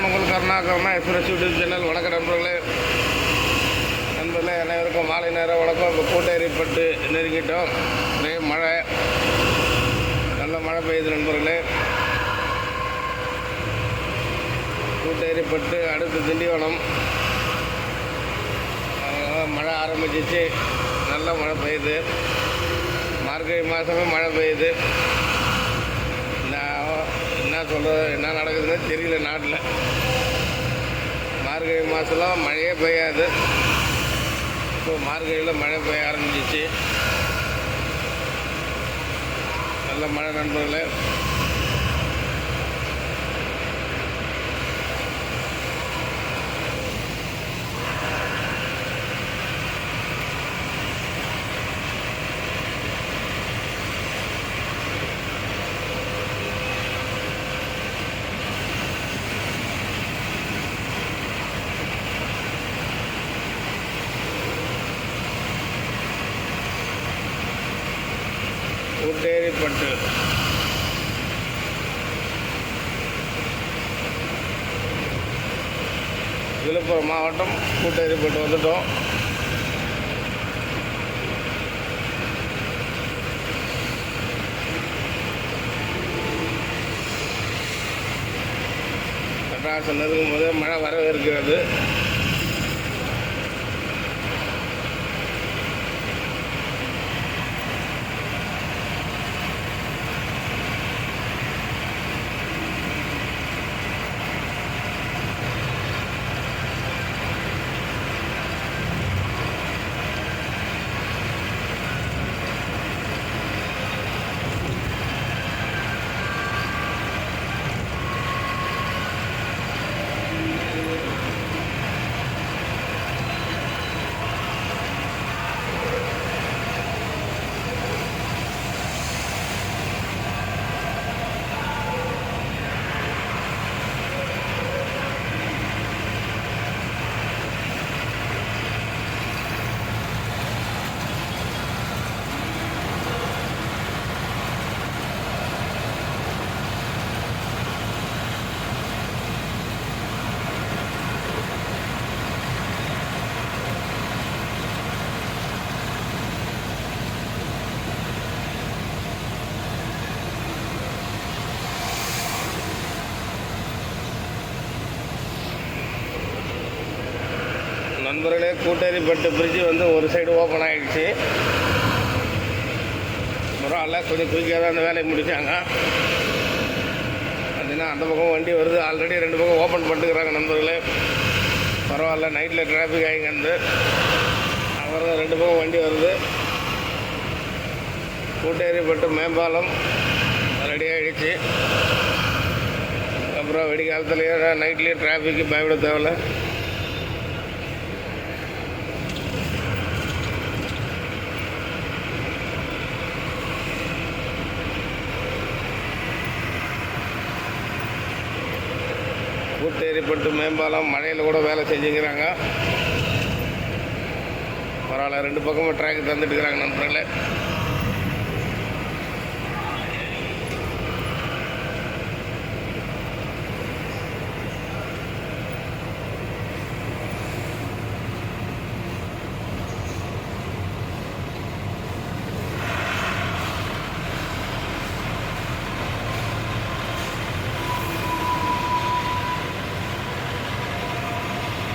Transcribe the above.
நான் உங்கள் கருணாகரனா எஸ்பிரஸ் YouTube channel வணக்க நண்பர்களே. நண்பர்களே அனைவருக்கும் மாலை நேரம் வணக்கம். இப்போ கூட்டேரிப்பட்டு நெருங்கிட்டோம். ஒரே மழை. நல்ல மழை பெய்யுது நண்பர்களே. கூட்டேரிப்பட்டு அடுத்து திண்டிவனம். மழை ஆரம்பிச்சிச்சு. நல்ல மழை பெய்யுது. மார்கழி மாதமே மழை பெய்யுது. என்ன சொல்கிறது என்ன நடக்குதுன்னு தெரியல நாட்டில். மார்கழி மாதம்லாம் மழையே பெய்யாது. இப்போ மார்கழியில் மழை பெய்ய ஆரம்பிச்சிச்சு. நல்ல மழை நண்பர்களே. கூட்டேரிப்பட்டு விழுப்புரம் மாவட்டம் கூட்டேரிப்பட்டு வந்துட்டோம். கட்டாசம் நெருங்கும் போது மழை வரவேற்கிறது. நண்பர்களே கூட்டேரிப்பட்டு பிரிட்ஜு வந்து ஒரு சைடு ஓப்பன் ஆகிடுச்சு பரவாயில்ல கொஞ்சம் குயிக்காக தான் அந்த வேலையை முடித்தாங்க பார்த்தீங்கன்னா அந்த பக்கம் வண்டி வருது. ஆல்ரெடி ரெண்டு பக்கம் ஓப்பன் பண்ணிட்டுக்கிறாங்க நண்பர்களே. பரவாயில்ல நைட்டில் டிராஃபிக் ஆகிங்கிறது அப்புறம் ரெண்டு பக்கம் வண்டி வருது. கூட்டேரிப்பட்டு மேம்பாலம் ரெடி ஆகிடுச்சு அப்புறம் வெடிக்காலத்துலேயே நைட்லேயே டிராஃபிக்கு பயப்பட தேவையில்ல. தேரிப்பட்டு மேம்பாலம் மழையில் கூட வேலை செஞ்சுக்கிறாங்க. பரவாயில்ல ரெண்டு பக்கமும் ட்ராக் தந்துட்டுக்கிறாங்க நண்பர்களே.